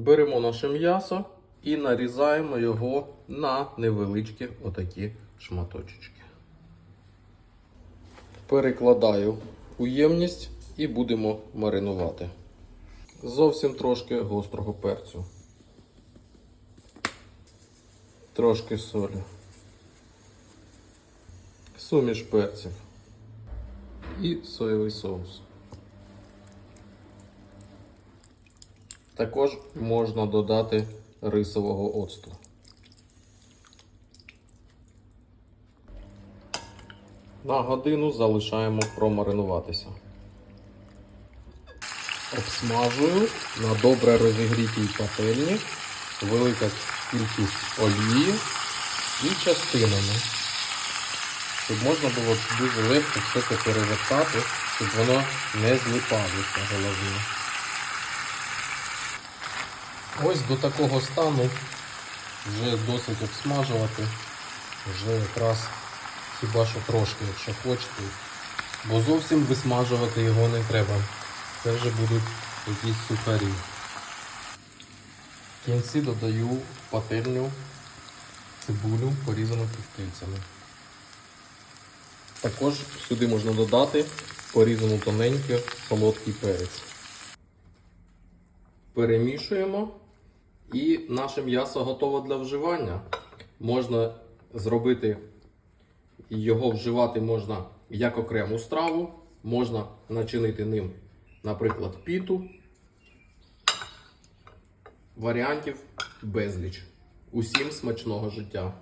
Беремо наше м'ясо і нарізаємо його на невеличкі отакі шматочки. Перекладаю у ємність і будемо маринувати. Зовсім трошки гострого перцю. Трошки солі. Суміш перців. І соєвий соус. Також можна додати рисового оцту. На годину залишаємо промаринуватися. Обсмажую на добре розігрітій пательні велика кількість олії і частинами, щоб можна було дуже легко все це перевертати, щоб воно не злипалося головне. Ось до такого стану вже досить обсмажувати, вже якраз хіба що трошки, якщо хочете. Бо зовсім висмажувати його не треба. Це вже будуть якісь сухарі. В кінці додаю в пательню цибулю, порізану півкільцями. Також сюди можна додати порізану тоненько солодкий перець. Перемішуємо і наше м'ясо готове для вживання. Можна зробити його вживати можна як окрему страву, можна начинити ним, наприклад, піту. Варіантів безліч. Усім смачного життя!